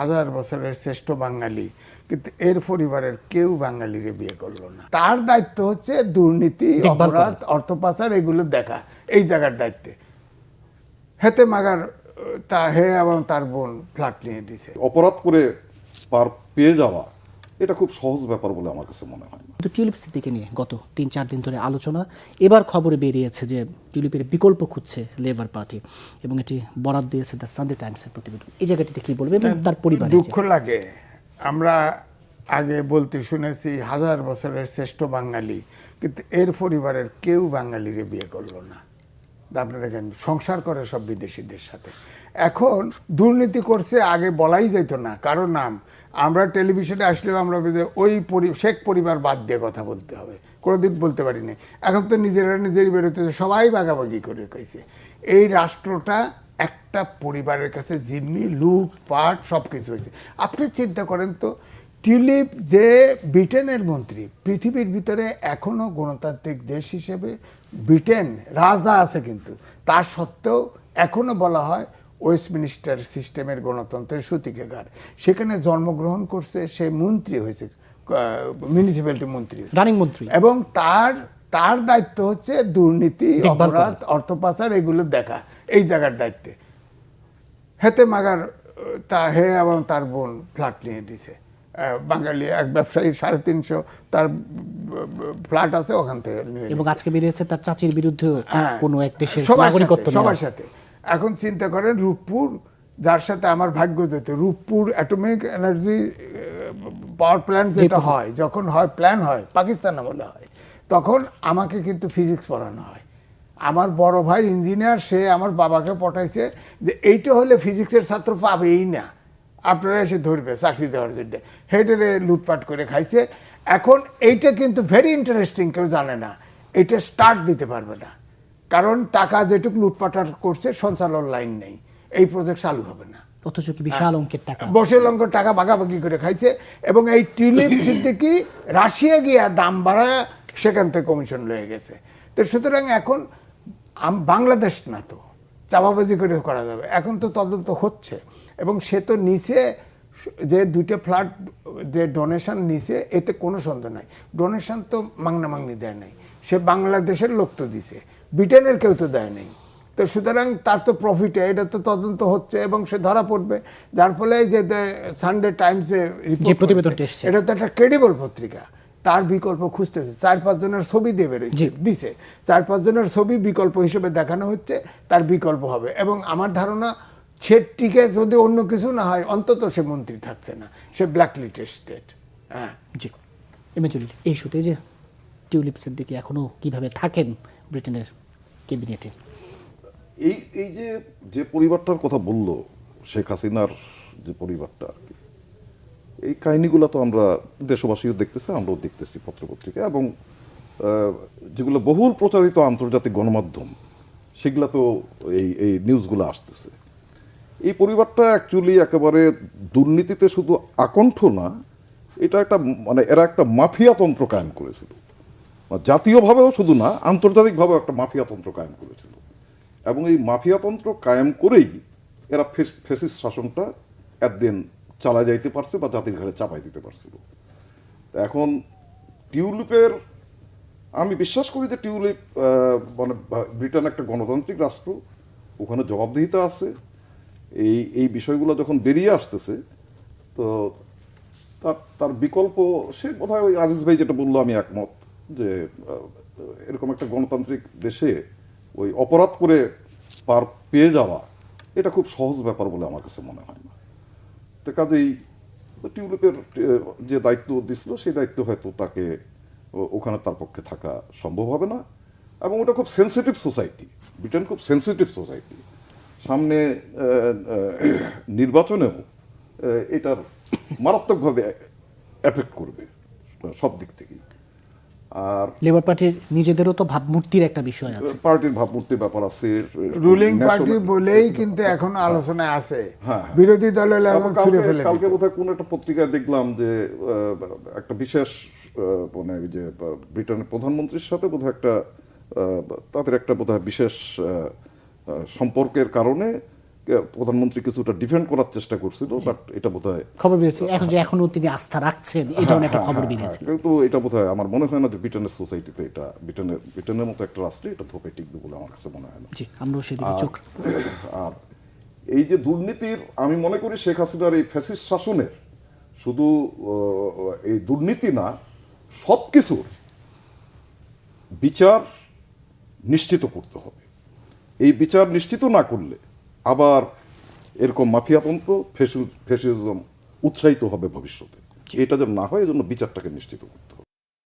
হাজার বছরের শ্রেষ্ঠ বাঙালি কিন্তু এর পরিবারের কেউ বাঙালিরে বিয়ে করল না। তার দায়িত্ব হচ্ছে দুর্নীতি অপরাধ অর্থ পাচার এগুলো দেখা। এই জায়গার দায়িত্বে। হেতে মাগার তা হে এবং তার বোন ফ্ল্যাট নিয়ে দিছে। অপরাধ করে পার পেয়ে যাওয়া এটা খুব সহজ ব্যাপার বলে আমার কাছে মনে হয় না। কিন্তু টিউলিপ সিদ্দিকে নিয়ে গত তিন চার দিন ধরে আলোচনা এবার খবরে বেরিয়েছে যে টিউলিপের বিকল্প খুঁজছে লেবার পার্টি এবং এটি বরাদ দিয়েছে দ্য সানডে টাইমসের প্রতিবেদন। এই জায়গাটিতে কি বলবে এবং তার পরিবার দুঃখ লাগে। আমরা আগে বলতে শুনেছি হাজার বছরের শ্রেষ্ঠ বাঙালি কিন্তু এর পরিবারের কেউ বাঙালিরে বিয়ে করল না। আপনি দেখেন সংসার করে সব বিদেশিদের সাথে। এখন দুর্নীতি করছে আগে বলাই যেত না কারও নাম। আমরা টেলিভিশনে আসলেও আমরা ওই শেখ পরিবার বাদ দিয়ে কথা বলতে হবে। কোনোদিন বলতে পারিনি। এখন তো নিজেরা নিজেরই বেরোতে সবাই ভাগাভাগি করে কইছে। এই রাষ্ট্রটা একটা পরিবারের কাছে জিম্মি, লুট, পাট সব কিছু হয়েছে আপনি চিন্তা করেন তো, টিউলিপ যে ব্রিটেনের মন্ত্রী, পৃথিবীর ভিতরে এখনও গণতান্ত্রিক দেশ হিসেবে ব্রিটেন রাজা আছে কিন্তু। তার সত্ত্বেও এখনও বলা হয় ওয়েস্টমিনিস্টার সিস্টেমের গণতন্ত্রের সূতিকাগার। সেখানে জন্মগ্রহণ করছে সে মন্ত্রী হয়েছে মিউনিসিপ্যালিটি মন্ত্রী রানিং মন্ত্রী। এবং তার তার দায়িত্ব হচ্ছে দুর্নীতি অপরাধ অর্থ পাচার এগুলো দেখা এই জায়গার দায়িত্বে। হেতে মাগার তা হে এবং তার বোন ফ্ল্যাট নিয়ে দিছে। বাঙালি এক ব্যবসায়ী সাড়ে তিনশো তার ফ্ল্যাট আছে ওখান থেকে এবং আজকে বেরিয়েছে তার চাচির বিরুদ্ধেও হ্যাঁ। কোনো এক দেশের নাগরিকত্ব সবার সাথে। এখন চিন্তা করেন রূপপুর যার সাথে আমার ভাগ্য যেত। Rooppur atomic energy power plant যেটা হয় যখন হয় প্ল্যান হয় পাকিস্তান আমলে হয় তখন আমাকে কিন্তু ফিজিক্স পড়ানো হয়। আমার বড় ভাই ইঞ্জিনিয়ার সে আমার বাবাকে পটাইছে যে এইটা হলে ফিজিক্সের ছাত্র পাবেই না। আপনারা এসে ধরবে চাকরি দেওয়ার জন্য। হেডেরে লুটপাট করে খাইছে। এখন এইটা কিন্তু ভেরি ইন্টারেস্টিং কেউ জানে না। এটা স্টার্ট দিতে পারবে না। কারণ টাকা যেটুকু লুটপাটার করছে সঞ্চালন লাইন নেই। এই প্রজেক্ট চালু হবে না। অথচ কি বিশাল অঙ্কের টাকা? বসে লঙ্ক টাকা ভাগাভাগি করে খাইছে এবং এই টিউলিপ সিদ্দিকি রাশিয়া গিয়া দাম বাড়ায় সেখান থেকে কমিশন লয়ে গেছে। তো সুতরাং এখন বাংলাদেশ না তো চাপাবাজি করে করা যাবে। এখন তো তদন্ত হচ্ছে এবং সে তো নিচে যে দুইটা ফ্ল্যাট যে ডোনেশন নিছে এতে কোনো সন্দেহ নাই। ডোনেশন তো মাংনা মাংনি দেয় নাই। সে বাংলাদেশের লোক তো দিছে। ব্রিটেনের কেউ তো দেয় নাই। তো সুতরাং তার তো প্রফিটে এটা তো তদন্ত হচ্ছে এবং সে ধরা পড়বে। যার ফলে যে সানডে টাইমসে যে প্রতিবেদনটা। এটা তো একটা ক্রেডিবল পত্রিকা। তার বিকল্প খুঁজতেছে। চার পাঁচ জনের ছবি দিয়ে বেরোয় জি। দিছে। চার পাঁচ জনের ছবি বিকল্প হিসেবে দেখানো হচ্ছে তার বিকল্প হবে। এবং আমার ধারণা ছেটটিকে যদি অন্য কিছু না হয় অন্তত সে মন্ত্রী থাকছে না। সে ব্ল্যাক স্টেট হ্যাঁ। জি। এই শুতে যে টিউলিপসের দিকে এখনও কীভাবে থাকেন ব্রিটেনের ক্যাবিনেটে। এই এই যে যে পরিবারটার কথা বলল, শেখ হাসিনার যে পরিবারটা আর কি, এই কাহিনীগুলো তো আমরা দেশবাসীও দেখতেছি, আমরাও দেখতেছি পত্রপত্রিকা এবং যেগুলো বহুল প্রচারিত আন্তর্জাতিক গণমাধ্যম, সেগুলো তো এই এই নিউজগুলো আসতেছে। এই পরিবারটা অ্যাকচুয়ালি একেবারে দুর্নীতিতে শুধু আকণ্ঠ না, এটা একটা মানে এরা একটা মাফিয়াতন্ত্র কায়েম করেছিল। জাতীয়ভাবেও শুধু না, আন্তর্জাতিকভাবেও একটা মাফিয়াতন্ত্র কায়েম করেছিল। এবং এই মাফিয়াতন্ত্র কায়েম করেই এরা ফেসিস শাসনটা একদিন চালা যাইতে পারছে বা জাতির ঘাড়ে চাপাই দিতে পারছিল। এখন টিউলিপের, আমি বিশ্বাস করি যে টিউলিপ মানে ব্রিটেন একটা গণতান্ত্রিক রাষ্ট্র, ওখানে জবাবদিহিতা আছে। এই এই বিষয়গুলো যখন বেরিয়ে আসতেছে, তো তার তার বিকল্প, সে বোধহয় ওই আজিজ ভাই যেটা বলল, আমি একমত। যে এরকম একটা গণতান্ত্রিক দেশে ওই অপরাধ করে পার পেয়ে যাওয়া, এটা খুব সহজ ব্যাপার বলে আমার কাছে মনে হয় না। তো কাজেই টিউলিপের যে দায়িত্ব দিছিল, সেই দায়িত্ব হয়তো তাকে ওখানে তার পক্ষে থাকা সম্ভব হবে না। এবং ওটা খুব সেন্সিটিভ সোসাইটি ব্রিটেন খুব সেন্সিটিভ সোসাইটি সামনে নির্বাচনেও এটার মারাত্মকভাবে এফেক্ট করবে, সব দিক থেকেই। আর লেবার পার্টির নিজেদেরও তো ভাবমূর্তির একটা বিষয় আছে পার্টির ভাবমূর্তির ব্যাপার আছে রুলিং পার্টি বলেই কিন্তু এখন আলোচনায় আছে হ্যাঁ। বিরোধী দল হলে এবং ছুড়ে ফেলে কালকে। বোধহয় কোন একটা পত্রিকায় দেখলাম যে আহ, একটা বিশেষ আহ, মানে ওই যে ব্রিটেনের প্রধানমন্ত্রীর সাথে বোধহয় একটা আহ, তাদের একটা বোধহয় বিশেষ সম্পর্কের কারণে প্রধানমন্ত্রী কিছুটা ডিফেন্ড করার চেষ্টা করছিল বাট এটা বোধহয় খবর বেরিয়েছে। এখন যে এখনও তিনি আস্থা রাখছেন এই ধরনের একটা খবর বেরিয়েছে। কিন্তু এটা বোধহয় আমার মনে হয় না যে ব্রিটেনের সোসাইটিতে এটা ব্রিটেনের ব্রিটেনের মতো একটা রাষ্ট্রে এটা ধোপে টিকবে বলে আমার কাছে মনে হয় না। জি আমরাও সেদিকে চোখ আর এই যে দুর্নীতির আমি মনে করি শেখ হাসিনার এই ফ্যাসিস্ট শাসনের শুধু এই দুর্নীতি না সব কিছুর বিচার নিশ্চিত করতে হবে। এই বিচার নিশ্চিত না করলে আবার এরকম মাফিয়াতন্ত্র ফেসিজম উৎসাহিত হবে ভবিষ্যতে। এটা যেন না হয় এজন্য বিচারটাকে নিশ্চিত করতে হবে।